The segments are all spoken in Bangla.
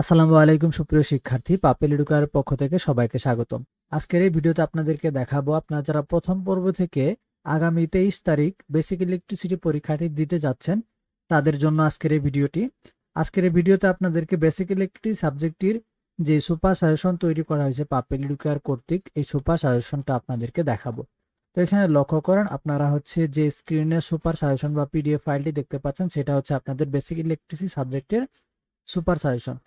আসসালামু আলাইকুম, সুপ্রিয় শিক্ষার্থী। পাপেল এডুকার পক্ষ থেকে সবাইকে স্বাগতম। আজকের এই ভিডিওতে আপনাদেরকে দেখাবো, আপনারা যারা প্রথম পর্ব থেকে আগামী তেইশ তারিখ বেসিক ইলেকট্রিসিটি পরীক্ষাটি দিতে যাচ্ছেন, তাদের জন্য আজকের এই ভিডিওটি। আজকের এই ভিডিওতে আপনাদেরকে বেসিক ইলেকট্রিক সাবজেক্টটির যে সুপার সাজেশন তৈরি করা হয়েছে পাপেল এডুকার কর্তৃক, এই সুপার সাজেশনটা আপনাদেরকে দেখাবো। তো এখানে লক্ষ্য করেন, আপনারা হচ্ছে যে স্ক্রিনে সুপার সাজেশন বা পিডিএফ ফাইলটি দেখতে পাচ্ছেন, সেটা হচ্ছে আপনাদের বেসিক ইলেকট্রিসিটি সাবজেক্টের সুপার সাজেশন।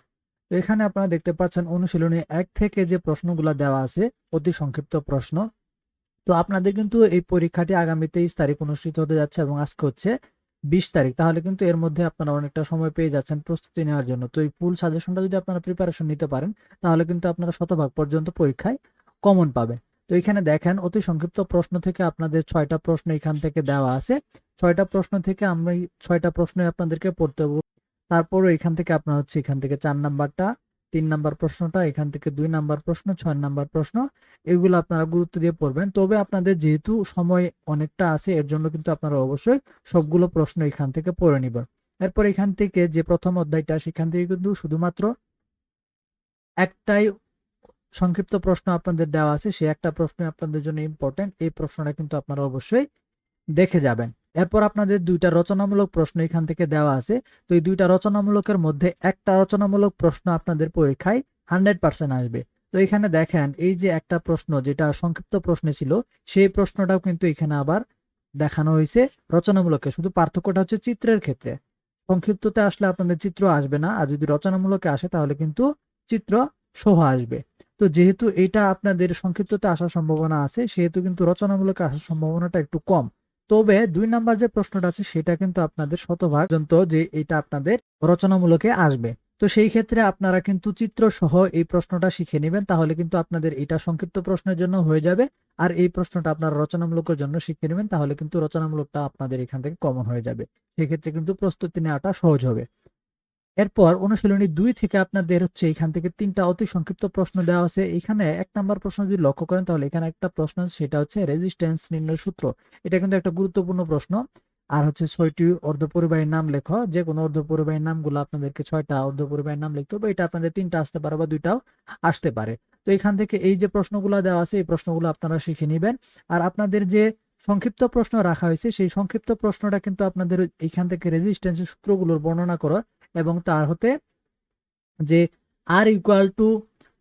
তো এখানে আপনারা দেখতে পাচ্ছেন অনুশীলনী এক থেকে যে প্রশ্নগুলো দেওয়া আছে, অতি সংক্ষিপ্ত প্রশ্ন। তো আপনাদের কিন্তু এই পরীক্ষাটি আগামী তেইশ তারিখ অনুষ্ঠিত হতে যাচ্ছে এবং আজকে হচ্ছে বিশ তারিখ। তাহলে কিন্তু এর মধ্যে আপনারা অনেকটা সময় পেয়ে যাচ্ছেন প্রস্তুতি নেওয়ার জন্য। তো এই ফুল সাজেশনটা যদি আপনারা প্রিপারেশন নিতে পারেন, তাহলে কিন্তু আপনারা শতভাগ পর্যন্ত পরীক্ষায় কমন পাবেন। তো এখানে দেখেন, অতি সংক্ষিপ্ত প্রশ্ন থেকে আপনাদের ছয়টা প্রশ্ন এখান থেকে দেওয়া আছে। ছয়টা প্রশ্ন থেকে আমরা ছয়টা প্রশ্ন আপনাদেরকে পড়তে। তারপরও এখান থেকে আপনার হচ্ছে এখান থেকে চার নাম্বারটা, তিন নাম্বার প্রশ্নটা, এখান থেকে দুই নাম্বার প্রশ্ন, ছয় নাম্বার প্রশ্ন, এগুলো আপনারা গুরুত্ব দিয়ে পড়বেন। তবে আপনাদের যেহেতু সময় অনেকটা আছে, এর জন্য কিন্তু আপনারা অবশ্যই সবগুলো প্রশ্ন এখান থেকে পড়ে নিবেন। এরপর এখান থেকে যে প্রথম অধ্যায়টা, সেখান থেকে কিন্তু শুধুমাত্র একটাই সংক্ষিপ্ত প্রশ্ন আপনাদের দেওয়া আছে, সে একটা প্রশ্ন আপনাদের জন্য ইম্পর্টেন্ট এই প্রশ্নটা কিন্তু আপনারা অবশ্যই দেখে যাবেন। এরপর আপনাদের দুইটা রচনামূলক প্রশ্ন এখান থেকে দেওয়া আছে। তো এই দুইটা রচনামূলকের মধ্যে একটা রচনামূলক প্রশ্ন আপনাদের পরীক্ষায় হান্ড্রেড পার্সেন্ট আসবে। তো এখানে দেখেন, এই যে একটা প্রশ্ন, যেটা সংক্ষিপ্ত প্রশ্ন ছিল, সেই প্রশ্নটাও কিন্তু এখানে আবার দেখানো হয়েছে রচনামূলকে। শুধু পার্থক্যটা হচ্ছে চিত্রের ক্ষেত্রে। সংক্ষিপ্ততে আসলে আপনাদের চিত্র আসবে না, আর যদি রচনামূলকে আসে, তাহলে কিন্তু চিত্র সহ আসবে। তো যেহেতু এটা আপনাদের সংক্ষিপ্ততে আসার সম্ভাবনা আছে, সেহেতু কিন্তু রচনামূলকে আসার সম্ভাবনাটা একটু কম। তবে দুই নাম্বার যে প্রশ্নটা আছে, সেটা কিন্তু আপনাদের শতভাগ পর্যন্ত যে এটা আপনাদের রচনামূলকে আসবে। তো সেই ক্ষেত্রে আপনারা কিন্তু চিত্র সহ এই প্রশ্নটা শিখে নেবেন, তাহলে কিন্তু আপনাদের এটা সংক্ষিপ্ত প্রশ্নের জন্য হয়ে যাবে। আর এই প্রশ্নটা আপনার রচনামূলকের জন্য শিখে নেবেন, তাহলে কিন্তু রচনামূলকটা আপনাদের এখান থেকে কমন হয়ে যাবে। সেক্ষেত্রে কিন্তু প্রস্তুতি নেওয়াটা সহজ হবে। এরপর অনুশীলনী দুই থেকে আপনাদের হচ্ছে এখান থেকে তিনটা অতি সংক্ষিপ্ত প্রশ্ন দেওয়া আছে। এখানে এক নাম্বার প্রশ্ন যদি লক্ষ্য করেন, তাহলে এখানে একটা প্রশ্ন সেটা হচ্ছে রেজিস্ট্যান্স নির্ণয় সূত্র। এটা কিন্তু একটা গুরুত্বপূর্ণ প্রশ্ন। আর হচ্ছে ছয়টি অর্ধপরিবাহীর নাম লেখো। যে কোনো অর্ধপরিবাহীর নামগুলো আপনাদেরকে ছয়টা অর্ধপরিবাহীর নাম লিখতে হবে। এটা আপনাদের তিনটা আসতে পারে বা দুইটাও আসতে পারে। তো এখান থেকে এই যে প্রশ্নগুলো দেওয়া আছে, এই প্রশ্নগুলো আপনারা শিখে নেবেন। আর আপনাদের যে সংক্ষিপ্ত প্রশ্ন রাখা হয়েছে, সেই সংক্ষিপ্ত প্রশ্নটা কিন্তু আপনাদের এখান থেকে রেজিস্ট্যান্সের সূত্রগুলোর বর্ণনা করো এবং তার হতে যে আর ইকুয়াল টু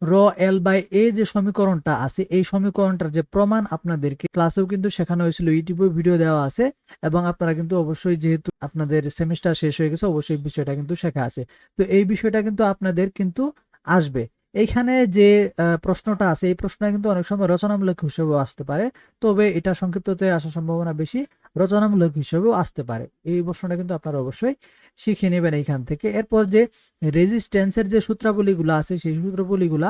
র এল বাই এ যে সমীকরণটা আছে, এই সমীকরণটার যে প্রমাণ আপনাদেরকে ক্লাসেও কিন্তু শেখানো হয়েছিল ইউটিউবে ভিডিও দেওয়া আছে এবং আপনারা কিন্তু অবশ্যই যেহেতু আপনাদের সেমিস্টার শেষ হয়ে গেছে, অবশ্যই বিষয়টা কিন্তু শেখা আছে। তো এই বিষয়টা কিন্তু আপনাদের কিন্তু আসবে। এইখানে যে প্রশ্নটা আছে, এই প্রশ্নটা কিন্তু অনেক সময় রচনামূলক হিসেবেও আসতে পারে। তবে এটা সংক্ষিপ্ততে আসার সম্ভাবনা বেশি, রচনামূলক হিসেবেও আসতে পারে। এই প্রশ্নটা কিন্তু আপনারা অবশ্যই শিখে নেবেন এইখান থেকে। এরপর যে রেজিস্ট্যান্সের যে সূত্রাবলীগুলো আছে, সেই সূত্রাবলীগুলা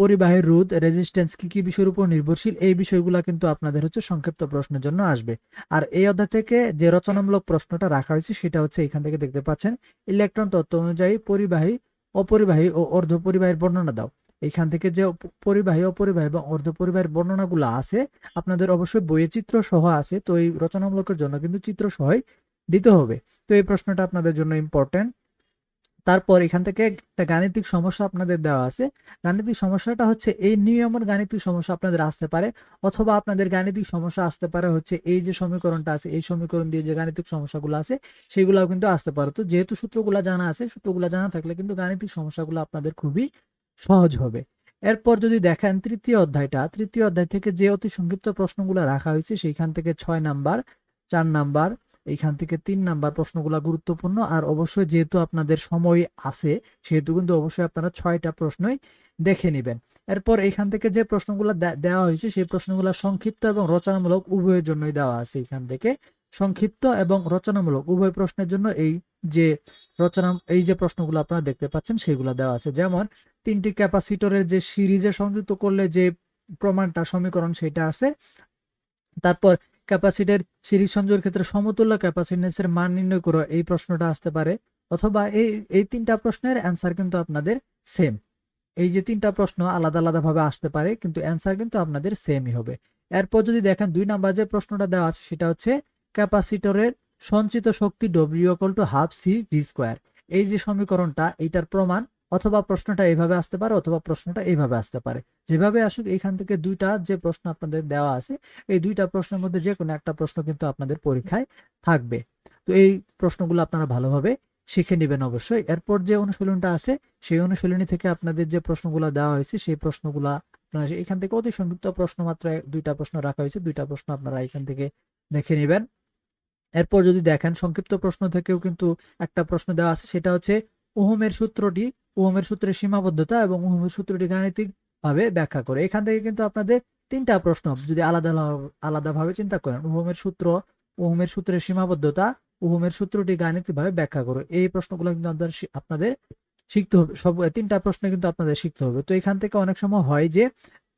পরিবাহীর রোধ রেজিস্ট্যান্স কি কি বিষয়ের উপর নির্ভরশীল, এই বিষয়গুলো কিন্তু আপনাদের হচ্ছে সংক্ষিপ্ত প্রশ্নের জন্য আসবে। আর এই অধ্যায় থেকে যে রচনামূলক প্রশ্নটা রাখা হয়েছে, সেটা হচ্ছে এখান থেকে দেখতে পাচ্ছেন ইলেকট্রন তত্ত্ব অনুযায়ী পরিবাহী অপরিবাহী ও অর্ধপরিবাহীর বর্ণনা দাও। এখান থেকে যে পরিবাহী, অপরিবাহী এবং অর্ধপরিবাহীর বর্ণনাগুলো আছে, আপনাদের অবশ্যই বইয়ে চিত্র সহ আছে, তো এই রচনামূলকের জন্য কিন্তু চিত্র সহই দিতে হবে। তো এই প্রশ্নটা আপনাদের জন্য ইম্পর্টেন্ট তারপর এখান থেকে একটা গাণিতিক সমস্যা আপনাদের দেওয়া আছে। গাণিতিক সমস্যাটা হচ্ছে এই নিয়মের গাণিতিক সমস্যা আপনাদের আসতে পারে, অথবা আপনাদের গাণিতিক সমস্যা আসতে পারে হচ্ছে এই যে সমীকরণটা আছে, এই সমীকরণ দিয়ে যে গাণিতিক সমস্যাগুলো আছে, সেগুলোও কিন্তু আসতে পারে। তো যেহেতু সূত্রগুলো জানা আছে, সূত্রগুলো জানা থাকলে কিন্তু গাণিতিক সমস্যাগুলো আপনাদের খুবই সহজ হবে। এরপর যদি দেখেন তৃতীয় অধ্যায়টা, তৃতীয় অধ্যায় থেকে যে অতি সংক্ষিপ্ত প্রশ্নগুলো রাখা হয়েছে, সেইখান থেকে ছয় নাম্বার, চার নাম্বার এইখান থেকে তিন নাম্বার প্রশ্নগুলো গুরুত্বপূর্ণ। আর অবশ্যই যেহেতু আপনাদের সময় আছে, সেহেতু কিন্তু অবশ্যই আপনারা ছয়টা প্রশ্নই দেখে নেবেন। এরপর এইখান থেকে যে প্রশ্নগুলো দেওয়া হয়েছে, সেই প্রশ্নগুলো সংক্ষিপ্ত এবং রচনামূলক উভয়ের জন্যই দেওয়া আছে এখান থেকে। সংক্ষিপ্ত এবং রচনামূলক উভয় প্রশ্নের জন্য এই যে রচনা, এই যে প্রশ্নগুলো আপনারা দেখতে পাচ্ছেন সেগুলো দেওয়া আছে। যেমন, তিনটি ক্যাপাসিটরের যে সিরিজে সংযুক্ত করলে যে প্রমাণটা, সমীকরণ সেটা আছে, তারপর ক্যাপাসিটির সিরিজ সংযোগের ক্ষেত্রে সমতুল্য ক্যাপাসিটেন্সের মান নির্ণয় করো এই প্রশ্নটা আসতে পারে। অথবা এই এই তিনটা প্রশ্নের অ্যান্সার কিন্তু আপনাদের সেম এই যে তিনটা প্রশ্ন আলাদা আলাদা ভাবে আসতে পারে, কিন্তু অ্যান্সার কিন্তু আপনাদের সেমই হবে। এরপর যদি দেখেন দুই নাম্বার যে প্রশ্নটা দেওয়া আছে, সেটা হচ্ছে ক্যাপাসিটরের সঞ্চিত শক্তি W to half C V square এই যে সমীকরণটা, এইটার প্রমাণ অথবা প্রশ্নটা এইভাবে আসতে পারে অথবা প্রশ্নটা এইভাবে আসতে পারে। যেভাবে আসুক, এখান থেকে দুইটা যে প্রশ্ন আপনাদের দেওয়া আছে, এই দুইটা প্রশ্নের মধ্যে যে কোনো একটা প্রশ্ন কিন্তু আপনাদের পরীক্ষায় থাকবে। তো এই প্রশ্নগুলো আপনারা ভালোভাবে শিখে নেবেন অবশ্যই। এরপর যে অনুশীলনটা আছে, সেই অনুশীলনী থেকে আপনাদের যে প্রশ্নগুলো দেওয়া হয়েছে, সেই প্রশ্নগুলা আপনারা এখান থেকে অতি সংক্ষিপ্ত প্রশ্ন মাত্র দুইটা প্রশ্ন রাখা হয়েছে, দুইটা প্রশ্ন আপনারা এখান থেকে দেখে নেবেন। এরপর যদি দেখেন, সংক্ষিপ্ত প্রশ্ন থেকেও কিন্তু একটা প্রশ্ন দেওয়া আছে, সেটা হচ্ছে ওহমের সূত্রটি ওহমের সূত্রের সীমাবদ্ধতা এবং ওহমের সূত্রটি গাণিতিক ভাবে ব্যাখ্যা করে। এখান থেকে কিন্তু আপনাদের তিনটা প্রশ্ন যদি আলাদা আলাদাভাবে চিন্তা করেন ওহমের সূত্র ওহমের সূত্রের সীমাবদ্ধতা ওহমের সূত্রটি গাণিতিকভাবে ব্যাখ্যা করো, এই প্রশ্নগুলো কিন্তু আপনাদের শিখতে হবে। সব তিনটা প্রশ্ন কিন্তু আপনাদের শিখতে হবে। তো এখান থেকে অনেক সময় হয় যে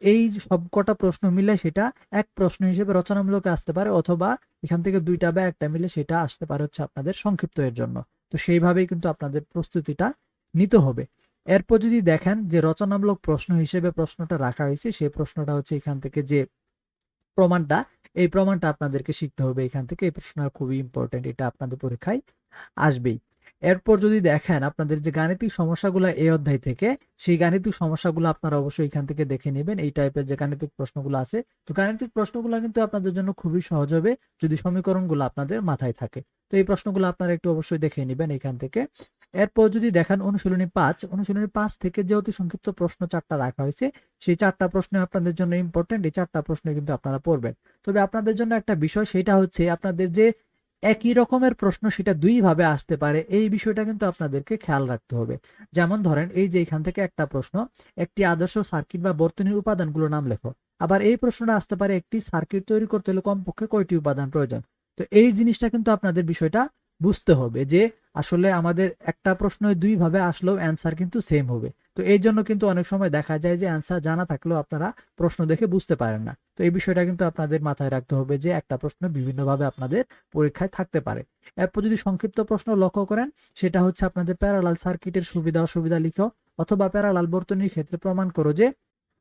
এই সবকটা প্রশ্ন মিলে সেটা এক প্রশ্ন হিসেবে রচনামূলকে আসতে পারে অথবা এখান থেকে দুইটা বা একটা মিলে সেটা আসতে পারে হচ্ছে আপনাদের সংক্ষিপ্ত এর জন্য। তো সেইভাবেই কিন্তু আপনাদের প্রস্তুতিটা নিতে হবে। এরপর যদি দেখেন যে রচনামূলক প্রশ্ন হিসেবে প্রশ্নটা রাখা হয়েছে, সেই প্রশ্নটা হচ্ছে এখান থেকে যে প্রমাণটা, এই প্রমাণটা আপনাদেরকে শিখতে হবে। এখান থেকে এই প্রশ্নটা খুবই ইম্পর্টেন্ট এটা আপনাদের পরীক্ষায় আসবেই। এরপর যদি দেখেন আপনাদের যে গাণিতিক সমস্যাগুলো এই অধ্যায় থেকে, সেই গাণিতিক সমস্যাগুলো আপনারা অবশ্যই এখান থেকে দেখে নেবেন। এই টাইপের যে গাণিতিক প্রশ্নগুলো আছে, তো গাণিতিক প্রশ্নগুলো কিন্তু আপনাদের জন্য খুবই সহজ হবে যদি সমীকরণগুলো আপনাদের মাথায় থাকে। তো এই প্রশ্নগুলো আপনারা একটু অবশ্যই দেখে নেবেন এখান থেকে। এরপর যদি দেখেন অনুশীলনী পাঁচ অনুশীলনী পাঁচ থেকে যে অতি সংক্ষিপ্ত প্রশ্ন চারটা রাখা হয়েছে, সেই চারটা প্রশ্ন আপনাদের জন্য ইম্পর্টেন্ট এই চারটা প্রশ্ন কিন্তু আপনারা পড়বেন। তবে আপনাদের জন্য একটা বিষয়, সেটা হচ্ছে আপনাদের যে একই রকমের প্রশ্ন সেটা দুই ভাবে আসতে পারে। এই বিষয়টা কিন্তু আপনাদেরকে খেয়াল রাখতে হবে। যেমন ধরেন, এই যে এখান থেকে একটা প্রশ্ন, একটি আদর্শ সার্কিট বা বর্তনীর উপাদানগুলো নাম লেখো। আবার এই প্রশ্নটা আসতে পারে, একটি সার্কিট তৈরি করতে হলে কমপক্ষে কয়টি উপাদান প্রয়োজন? তো এই জিনিসটা কিন্তু আপনাদের বিষয়টা বুঝতে হবে যে আসলে আমাদের একটা প্রশ্ন দুই ভাবে আসলেও অ্যান্সার কিন্তু সেম হবে। তো এই জন্য কিন্তু অনেক সময় দেখা যায় যে অ্যান্সার জানা থাকলেও আপনারা প্রশ্ন দেখে বুঝতে পারেন না। তো এই বিষয়টা কিন্তু আপনাদের মাথায় রাখতে হবে যে একটা প্রশ্ন বিভিন্নভাবে আপনাদের পরীক্ষায় থাকতে পারে। এরপর যদি সংক্ষিপ্ত প্রশ্ন লক্ষ্য করেন, সেটা হচ্ছে আপনাদের প্যারালাল সার্কিটের সুবিধা, অসুবিধা লিখো অথবা প্যারালাল বর্তনীর ক্ষেত্রে প্রমাণ করো যে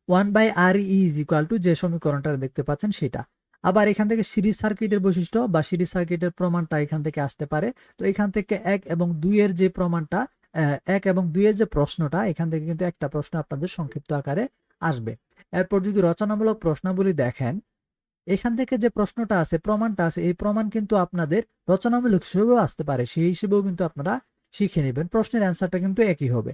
one by R is equal to যে সমীকরণটা দেখতে পাচ্ছেন সেটা। আবার এখান থেকে সিরিজ সার্কিটের বৈশিষ্ট্য বা সিরিজ সার্কিটের প্রমাণটা এখান থেকে আসতে পারে। তো এখান থেকে এক এবং দুইয়ের যে প্রমাণটা এক এবং দুইয়ের যে প্রশ্নটা, এখান থেকে কিন্তু একটা প্রশ্ন আপনাদের সংক্ষিপ্ত আকারে আসবে। এরপর যদি রচনামূলক প্রশ্নাবলী দেখেন, এখান থেকে যে প্রশ্নটা আছে, প্রমাণটা আছে, এই প্রমাণ কিন্তু আপনাদের রচনামূলক হিসেবেও আসতে পারে। সেই হিসেবেও কিন্তু আপনারা শিখে নেবেন। প্রশ্নের অ্যান্সারটা কিন্তু একই হবে।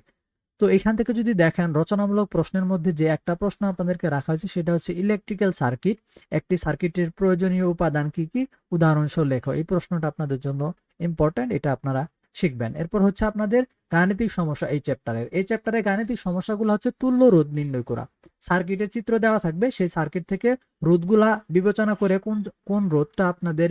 তো এখান থেকে যদি দেখেন, রচনামূলক প্রশ্নের মধ্যে যে একটা প্রশ্ন আপনাদেরকে রাখা হয়েছে, সেটা হচ্ছে ইলেকট্রিক্যাল সার্কিট একটি সার্কিটের প্রয়োজনীয় উপাদান কি কি? উদাহরণসহ লেখো, এই প্রশ্নটা আপনাদের জন্য ইম্পর্টেন্ট এটা আপনারা শিখবেন। এরপর হচ্ছে আপনাদের গাণিতিক সমস্যা, এই চ্যাপ্টারের এই চ্যাপ্টারে গাণিতিক সমস্যাগুলো হচ্ছে তুল্য রোধ নির্ণয় করা। সার্কিটের চিত্র দেওয়া থাকবে, সেই সার্কিট থেকে রোধগুলা বিবেচনা করে কোন কোন রোধটা আপনাদের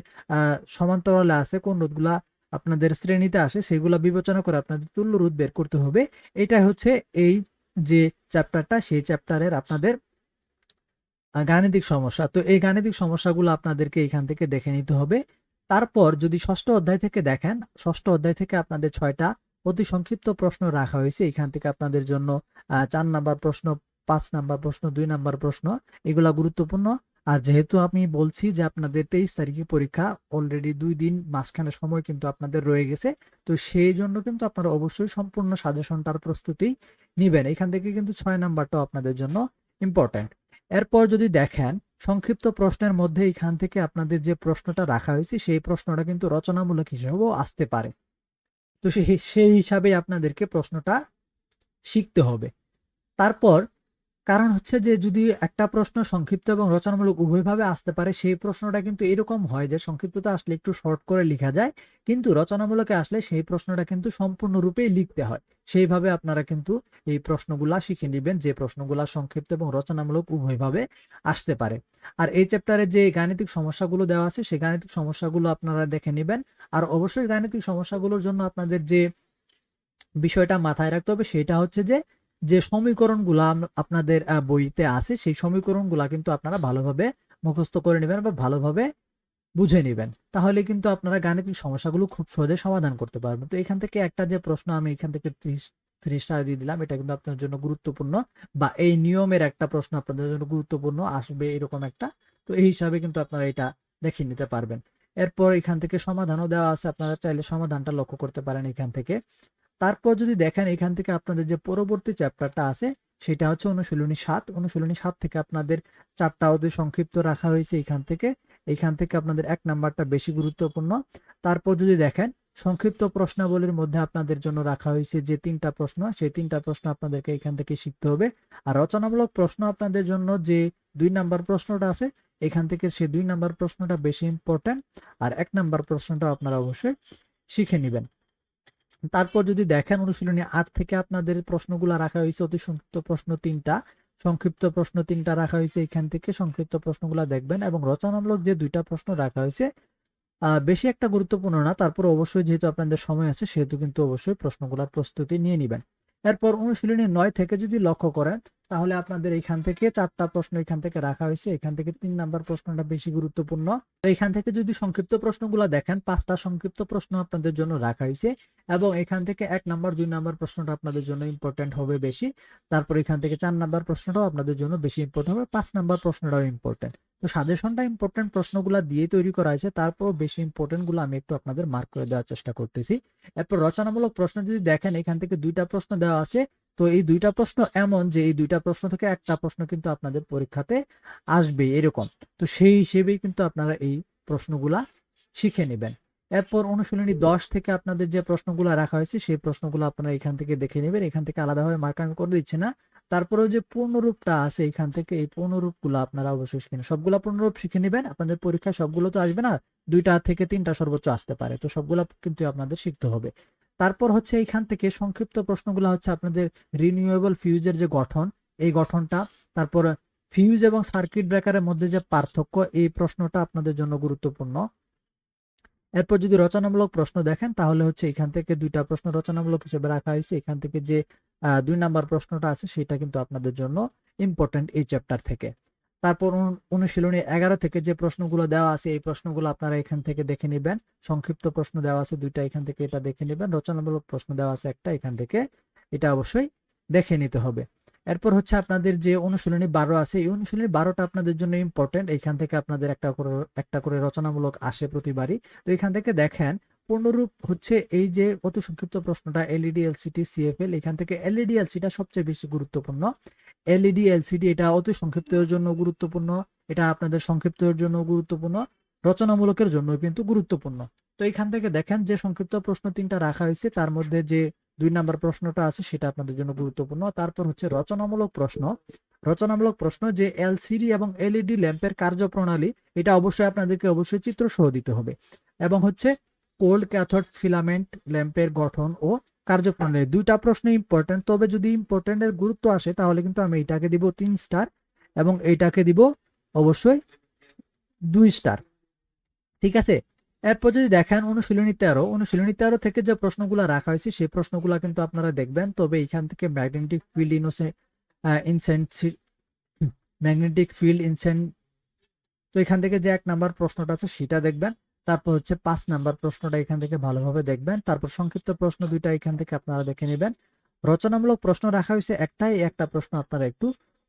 সমান্তরালে আছে, কোন রোধগুলা আপনাদের শ্রেণীতে আসে, সেগুলো বিবেচনা করে আপনাদের তুল্য রোধ বের করতে হবে। এটা হচ্ছে এই যে চ্যাপ্টারটা সেই চ্যাপ্টারের আপনাদের গাণিতিক সমস্যা। তো এই গাণিতিক সমস্যাগুলো আপনাদেরকে এখান থেকে দেখে নিতে হবে। তারপর যদি ষষ্ঠ অধ্যায় থেকে দেখেন, ষষ্ঠ অধ্যায় থেকে আপনাদের ছয়টা অতি সংক্ষিপ্ত প্রশ্ন রাখা হয়েছে। এখান থেকে আপনাদের জন্য চার নাম্বার প্রশ্ন, পাঁচ নাম্বার প্রশ্ন, দুই নাম্বার প্রশ্ন, এগুলা গুরুত্বপূর্ণ। আর যেহেতু আমি বলছি যে আপনাদের তেইশ তারিখে পরীক্ষা অলরেডি দুই দিন মাঝখানে সময় কিন্তু আপনাদের রয়ে গেছে, তো সেই জন্য কিন্তু আপনারা অবশ্যই সম্পূর্ণ সাজেশনটার প্রস্তুতি নিবেন। এখান থেকে কিন্তু ছয় নাম্বারটাও আপনাদের জন্য ইম্পর্ট্যান্ট এরপর যদি দেখেন, সংক্ষিপ্ত প্রশ্নের মধ্যে এখান থেকে আপনাদের যে প্রশ্নটা রাখা হয়েছে, সেই প্রশ্নটা কিন্তু রচনামূলক হিসেবেও আসতে পারে। তো সেই হিসাবে আপনাদেরকে প্রশ্নটা শিখতে হবে। তারপর কারণ হচ্ছে যে যদি একটা প্রশ্ন সংক্ষিপ্ত এবং রচনামূলক উভয়ভাবে আসতে পারে, সেই প্রশ্নটা কিন্তু এরকম হয় যে সংক্ষিপ্ততা আসলে একটু শর্ট করে লেখা যায়, কিন্তু রচনামূলকে আসলে সেই প্রশ্নটা কিন্তু সম্পূর্ণরূপেই লিখতে হয়। সেইভাবে আপনারা কিন্তু এই প্রশ্নগুলা শিখে নেবেন, যে প্রশ্নগুলা সংক্ষিপ্ত এবং রচনামূলক উভয়ভাবে আসতে পারে। আর এই চ্যাপ্টারে যে গাণিতিক সমস্যাগুলো দেওয়া আছে, সেই গাণিতিক সমস্যাগুলো আপনারা দেখে নেবেন। আর অবশ্যই গাণিতিক সমস্যাগুলোর জন্য আপনাদের যে বিষয়টা মাথায় রাখতে হবে, সেটা হচ্ছে যে যে সমীকরণগুলো আপনাদের বইতে আছে, সেই সমীকরণগুলা কিন্তু আপনারা ভালোভাবে মুখস্থ করে নেবেন বা ভালোভাবে বুঝে নেবেন। তাহলে কিন্তু আপনারা গাণিতিক সমস্যাগুলো খুব সহজে সমাধান করতে পারবেন। তো এখান থেকে একটা যে প্রশ্ন আমি এখান থেকে ত্রিশ ত্রিশ স্টার দিয়ে দিলাম, এটা কিন্তু আপনার জন্য গুরুত্বপূর্ণ বা এই নিয়মের একটা প্রশ্ন আপনাদের জন্য গুরুত্বপূর্ণ, আসবে এরকম একটা। তো এই হিসাবে কিন্তু আপনারা এটা দেখে নিতে পারবেন। এরপর এখান থেকে সমাধানও দেওয়া আছে, আপনারা চাইলে সমাধানটা লক্ষ্য করতে পারেন এখান থেকে। তারপর যদি দেখেন এখান থেকে আপনাদের যে পরবর্তী চ্যাপ্টারটা আছে, সেটা হচ্ছে অনুশীলনী সাত। অনুশীলনী সাত থেকে আপনাদের চারটা অতি সংক্ষিপ্ত রাখা হয়েছে এখান থেকে। এখান থেকে আপনাদের এক নাম্বারটা বেশি গুরুত্বপূর্ণ। তারপর যদি দেখেন, সংক্ষিপ্ত প্রশ্নাবলীর মধ্যে আপনাদের জন্য রাখা হয়েছে যে তিনটা প্রশ্ন, সেই তিনটা প্রশ্ন আপনাদেরকে এখান থেকে শিখতে হবে। আর রচনামূলক প্রশ্ন আপনাদের জন্য যে দুই নাম্বার প্রশ্নটা আছে, এখান থেকে সে দুই নাম্বার প্রশ্নটা বেশি ইম্পর্টেন্ট আর এক নাম্বার প্রশ্নটা আপনারা অবশ্যই শিখে নেবেন। তারপর যদি দেখেন অনুশীলনী আট থেকে আপনাদের প্রশ্নগুলো রাখা হয়েছে, অতি সংক্ষিপ্ত প্রশ্ন তিনটা। সংক্ষিপ্ত প্রশ্ন তিনটা রাখা হয়েছে এখান থেকে, সংক্ষিপ্ত প্রশ্নগুলো দেখবেন এবং রচনামূলক যে দুইটা প্রশ্ন রাখা হয়েছে বেশি একটা গুরুত্বপূর্ণ না, তারপর অবশ্যই যেহেতু আপনাদের সময় আছে, সেহেতু কিন্তু অবশ্যই প্রশ্নগুলোর প্রস্তুতি নিয়ে নেবেন। এরপর অনুশীলনী নয় থেকে যদি লক্ষ্য করেন তাহলে আপনাদের এখান থেকে চারটা প্রশ্ন এখান থেকে রাখা হয়েছে। এখান থেকে তিন নাম্বার প্রশ্নটা বেশি গুরুত্বপূর্ণ। তো এখান থেকে যদি সংক্ষিপ্ত প্রশ্নগুলো দেখেন, পাঁচটা সংক্ষিপ্ত প্রশ্ন আপনাদের জন্য রাখা হয়েছে এবং এখান থেকে এক নাম্বার, দুই নাম্বার প্রশ্নটা আপনাদের জন্য ইম্পর্টেন্ট হবে বেশি। তারপর এখান থেকে চার নাম্বার প্রশ্নটাও আপনাদের জন্য বেশি ইম্পর্টেন্ট হবে, পাঁচ নাম্বার প্রশ্নটাও ইম্পর্টেন্ট তো সাজেশনটা ইম্পর্টেন্ট প্রশ্নগুলো দিয়ে তৈরি করা হয়েছে তারপর বেশি ইম্পর্টেন্টগুলো আমি একটু আপনাদের মার্ক করে দেওয়ার চেষ্টা করতেছি। এরপর রচনামূলক প্রশ্ন যদি দেখেন, এখান থেকে দুইটা প্রশ্ন দেওয়া আছে। তো এই দুইটা প্রশ্ন এমন যে এই দুইটা প্রশ্ন থেকে একটা প্রশ্ন কিন্তু আপনাদের পরীক্ষাতে আসবে এরকম। তো সেই হিসেবেই কিন্তু আপনারা এই প্রশ্নগুলা শিখে নেবেন। এরপর অনুশীলনী দশ থেকে আপনাদের যে প্রশ্নগুলো রাখা হয়েছে, সেই প্রশ্নগুলো আপনারা এখান থেকে দেখে নেবেন। এখান থেকে আলাদাভাবে মার্ক আমি করে দিচ্ছি না। তারপরেও যে পূর্ণরূপটা আছে এখান থেকে, এই পূর্ণরূপগুলো আপনারা অবশ্যই শিখে নেবেন। সবগুলা পূর্ণরূপ শিখে নেবেন, আপনাদের পরীক্ষায় সবগুলো তো আসবে না, দুইটা থেকে তিনটা সর্বোচ্চ আসতে পারে। তো সবগুলা কিন্তু আপনাদের শিখতে হবে। তারপর হচ্ছে এইখান থেকে সংক্ষিপ্ত প্রশ্নগুলো হচ্ছে আপনাদের রিনিউয়েবল ফিউজের যে গঠন, এই গঠনটা, তারপর ফিউজ এবং সার্কিট ব্রেকারের মধ্যে যে পার্থক্য, এই প্রশ্নটা আপনাদের জন্য গুরুত্বপূর্ণ। এরপর যদি রচনামূলক প্রশ্ন দেখেন, তাহলে হচ্ছে এখান থেকে দুইটা প্রশ্ন রচনামূলক হিসেবে রাখা হয়েছে। এখান থেকে যে দুই নাম্বার প্রশ্নটা আছে, সেটা কিন্তু আপনাদের জন্য ইম্পর্টেন্ট এই চ্যাপ্টার থেকে। তারপর অনুশীলনী এগারো থেকে যে প্রশ্নগুলো দেওয়া আছে, এই প্রশ্নগুলো আপনারা এখান থেকে দেখে নেবেন। সংক্ষিপ্ত প্রশ্ন দেওয়া আছে, দুইটা এখান থেকে এটা দেখে নেবেন। রচনামূলক প্রশ্ন দেওয়া আছে, একটা এখান থেকে। এটা অবশ্যই দেখে নিতে হবে। এরপর হচ্ছে আপনাদের যে অনুশীলনী বারো আছে, এই অনুশীলনী বারোটা আপনাদের জন্য ইম্পর্টেন্ট এখান থেকে আপনাদের একটা করে একটা করে রচনামূলক আসে প্রতিবারই। তো এখান থেকে দেখেন, পূর্ণরূপ হচ্ছে এই যে অতি সংক্ষিপ্ত প্রশ্নটা এলইডি, এলসিটি, সিএফএল, এখান থেকে এলইডি, এলসিটা সবচেয়ে বেশি গুরুত্বপূর্ণ। এলইডি এলসিডি এটা অতি সংক্ষিপ্তের জন্য গুরুত্বপূর্ণ, এটা আপনাদের সংক্ষিপ্তের জন্য গুরুত্বপূর্ণ, রচনামূলকের জন্য কিন্তু গুরুত্বপূর্ণ। তো এখান থেকে দেখেন যে সংক্ষিপ্ত প্রশ্ন তিনটা রাখা হয়েছে, তার মধ্যে যে দুই নাম্বার প্রশ্নটা আছে সেটা আপনাদের জন্য গুরুত্বপূর্ণ। তারপর হচ্ছে রচনামূলক প্রশ্ন। রচনামূলক প্রশ্ন যে এলসিডি এবং এলইডি ল্যাম্পের কার্যপ্রণালী, এটা অবশ্যই আপনাদেরকে অবশ্যই চিত্র সহ দিতে হবে। এবং হচ্ছে কোল্ড ক্যাথড ফিলামেন্ট ল্যাম্পের গঠন ও কার্যপ্রণালী দুইটা প্রশ্ন ইম্পর্টেন্ট তবে যদি ইম্পর্টেন্টের গুরুত্ব আসে, তাহলে কিন্তু আমি এটাকে দিব তিন স্টার এবং এইটাকে দিব অবশ্যই দুই স্টার ঠিক আছে? এরপর যদি দেখেন অনুশীলনী তেরো অনুশীলনী তেরো থেকে যে প্রশ্নগুলো রাখা হয়েছে, সেই প্রশ্নগুলো কিন্তু আপনারা দেখবেন। তবে এখান থেকে ম্যাগনেটিক ফিল্ড ইনোসে ইনসেন্সি ম্যাগনেটিক ফিল্ড ইনসেন্ট তো এখান থেকে যে এক নাম্বার প্রশ্নটা আছে, সেটা দেখবেন। তারপর হচ্ছে পাঁচ নাম্বার প্রশ্নটা এখান থেকে ভালোভাবে দেখবেন। তারপর সংক্ষিপ্ত প্রশ্ন দুইটা এখান থেকে আপনারা দেখে নেবেন। রচনামূলক প্রশ্ন রাখা হয়েছে একটাই, একটা প্রশ্ন আপনারা একটু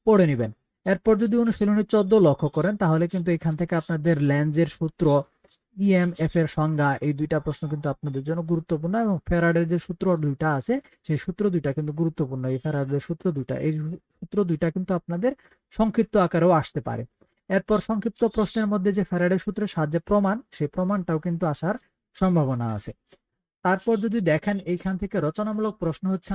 পড়ে নেবেন। এরপর যদি অনুশীলনী চোদ্দ লক্ষ্য করেন, তাহলে কিন্তু এখান থেকে আপনাদের ল্যান্সের সূত্র ইএমএফ এর সংজ্ঞা, এই দুইটা প্রশ্ন কিন্তু আপনাদের জন্য গুরুত্বপূর্ণ এবং ফেরাডের যে সূত্র দুইটা আছে, সেই সূত্র দুইটা কিন্তু গুরুত্বপূর্ণ। এই ফেরাডের সূত্র দুইটা, এই সূত্র দুইটা কিন্তু আপনাদের সংক্ষিপ্ত আকারেও আসতে পারে। এরপর সংক্ষিপ্ত প্রশ্নের মধ্যে যে ফ্যারাডের সূত্রের সাহায্যে প্রমাণ সেই প্রমাণটাও কিন্তু আসার সম্ভাবনা আছে। তারপর যদি দেখেন, এইখান থেকে রচনামূলক প্রশ্ন হচ্ছে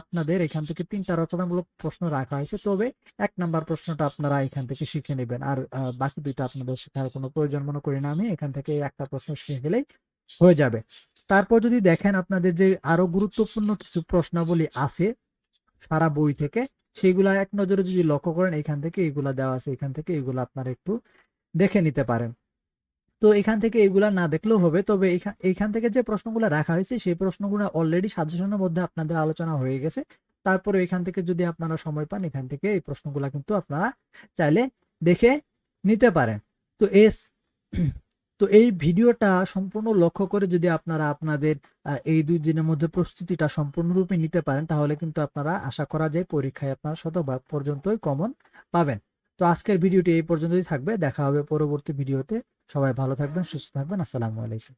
আপনাদের এখান থেকে তিনটা রচনামূলক প্রশ্ন রাখা হয়েছে, তবে এক নাম্বার প্রশ্নটা আপনারা এখান থেকে শিখে নেবেন। আর বাকি দুইটা আপনাদের শেখার কোনো প্রয়োজন মনে করি না আমি, এখান থেকে একটা প্রশ্ন শিখে গেলেই হয়ে যাবে। তারপর যদি দেখেন, আপনাদের যে আরও গুরুত্বপূর্ণ কিছু প্রশ্নাবলী আছে সারা বই থেকে সেইগুলা এক নজরে যদি লক্ষ্য করেন এখান থেকে এগুলা দেওয়া আছে এখান থেকে এগুলা আপনারা একটু দেখে নিতে পারেন। তো এখান থেকে এগুলা না দেখলেও হবে, তবে এখা- এইখান থেকে যে প্রশ্নগুলো রাখা হয়েছে, সেই প্রশ্নগুলো অলরেডি সাজেশনের মধ্যে আপনাদের আলোচনা হয়ে গেছে। তারপরে এখান থেকে যদি আপনারা সময় পান এখান থেকে এই প্রশ্নগুলা কিন্তু আপনারা চাইলে দেখে নিতে পারেন। তো এস তো এই ভিডিওটা সম্পূর্ণ লক্ষ্য করে যদি আপনারা আপনাদের এই দুই দিনের মধ্যে প্রস্তুতিটা সম্পূর্ণরূপে নিতে পারেন, তাহলে কিন্তু আপনারা আশা করা যায় পরীক্ষায় আপনারা শতভাগ পর্যন্তই কমন পাবেন। তো আজকের ভিডিওটি এই পর্যন্তই থাকবে। দেখা হবে পরবর্তী ভিডিওতে। সবাই ভালো থাকবেন, সুস্থ থাকবেন। আসসালামু আলাইকুম।